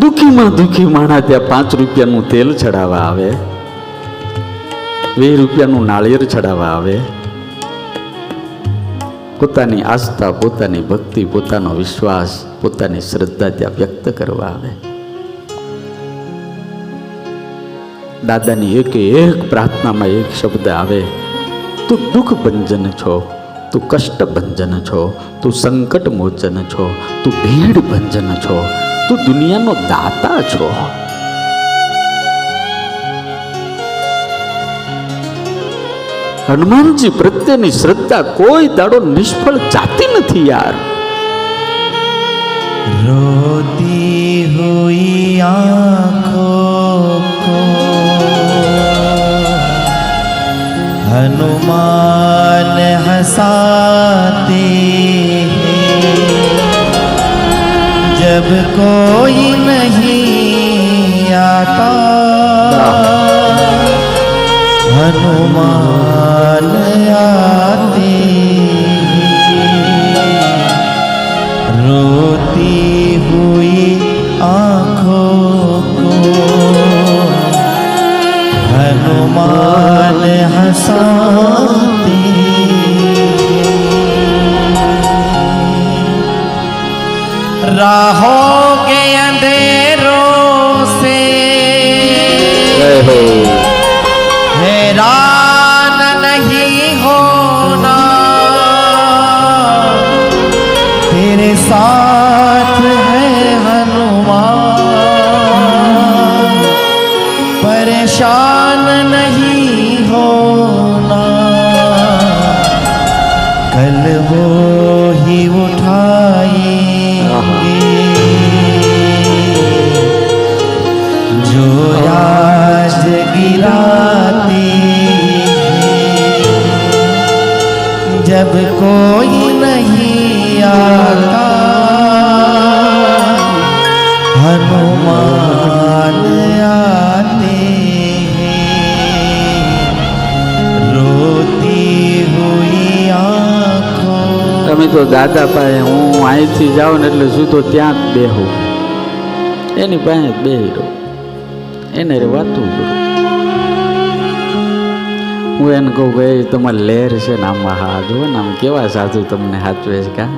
દુખીમાં દુઃખી માણા ત્યાં પાંચ રૂપિયાનું તેલ ચડાવવા આવે, વીસ રૂપિયાનું નાળિયેર ચડાવવા આવે. પોતાની આસ્થા, પોતાની ભક્તિ, પોતાનો વિશ્વાસ, પોતાની શ્રદ્ધા ત્યાં વ્યક્ત કરવા આવે. દાદાની એક એક પ્રાર્થનામાં એક શબ્દ આવે, તું દુઃખ ભંજન છો, તું કષ્ટ ભંજન છો, તું સંકટ મોચન છો, તું ભીડ ભંજન છો તો દુનિયાનો દાતા છો. હનુમાનજી પ્રત્યેની શ્રદ્ધા કોઈ દાડો નિષ્ફળ જાતી નથી યાર. રોતી હોઈ આંખો કો. હનુમાન હસાતી जब कोई नहीं आता हनुमान आते हैं रोती हुई आंखों को हनुमान हंसाते राहों के अंधेरों से। हैरान नहीं होना। तेरे साथ है हनुमान। परेशान नहीं जब कोई नहीं आता हनुमान आते हैं रोती हुई आंखों તમે તો દાદા પાસે હું અહીંથી જાઉં ને એટલે સીધો ત્યાં જ બેહું એની પાસે જ બેહી રહું એને રે વાતું કરું હું એને કહું ભાઈ તમારે લહેર છે ને આમાં હા જુઓ ને આમ કેવા સાધુ તમને સાચવે છે કા?